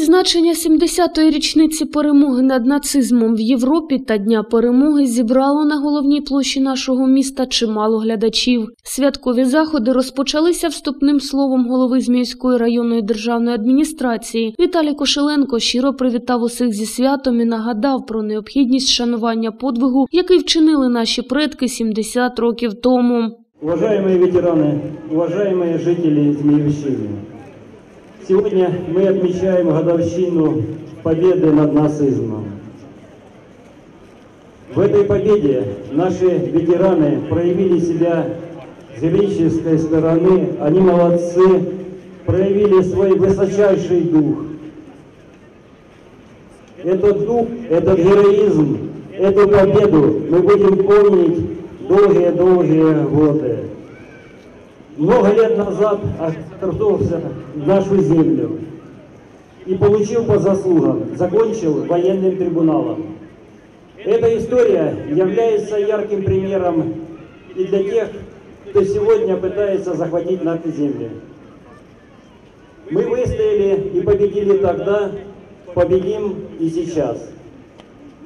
відзначення 70-ї річниці перемоги над нацизмом в Європі та Дня перемоги зібрало на головній площі нашого міста чимало глядачів. Святкові заходи розпочалися вступним словом голови Зміївської районної державної адміністрації. Віталій Кошеленко щиро привітав усіх зі святом і нагадав про необхідність шанування подвигу, який вчинили наші предки 70 років тому. Уважаемые ветераны, уважаемые жители Змеевщины, Сегодня мы отмечаем годовщину победы над нацизмом. В этой победе наши ветераны проявили себя с героической стороны, они молодцы, проявили свой высочайший дух. Этот дух, этот героизм, эту победу мы будем помнить долгие-долгие годы. Много лет назад отторгнулся нашу землю и получил по заслугам, закончил военным трибуналом. Эта история является ярким примером и для тех, кто сегодня пытается захватить наши земли. Мы выстояли и победили тогда, победим и сейчас.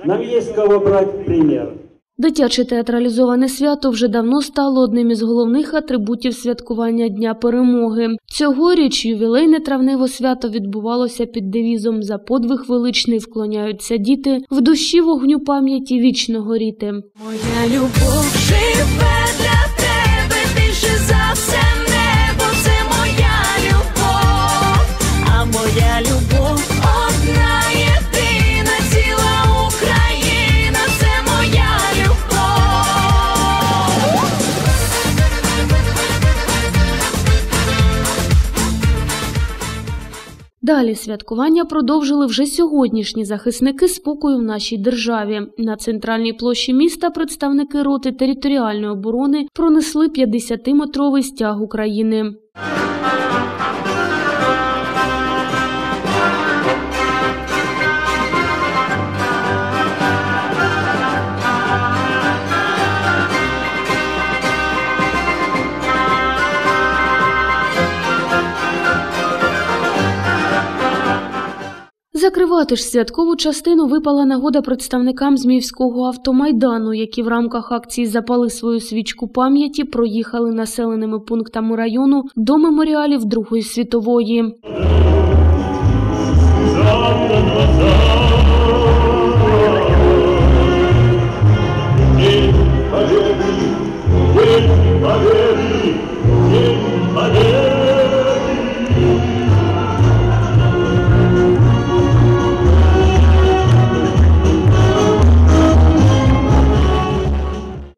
Нам есть кого брать пример. Дитяче театралізоване свято вже давно стало одним із головних атрибутів святкування Дня перемоги. Цьогоріч ювілейне травневе свято відбувалося під девізом За подвиг величний вклоняються діти в душі вогню пам'яті вічно горіти. Моя любов живе для тебе більше за все Далі святкування продовжили вже сьогоднішні захисники спокою в нашій державі. На центральній площі міста представники роти територіальної оборони пронесли 50-метровий стяг України. Закривати ж святкову частину випала нагода представникам Зміївського автомайдану, які в рамках акції Запали свою свічку пам'яті проїхали населеними пунктами району до меморіалів Другої світової.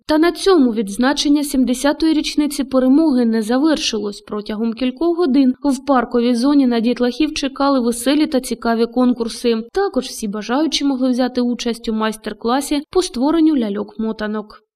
Та на цьому відзначення 70-ї річниці перемоги не завершилось. Протягом кількох годин в парковій зоні на дітлахів чекали веселі та цікаві конкурси. Також всі бажаючі могли взяти участь у майстер-класі по створенню ляльок-мотанок.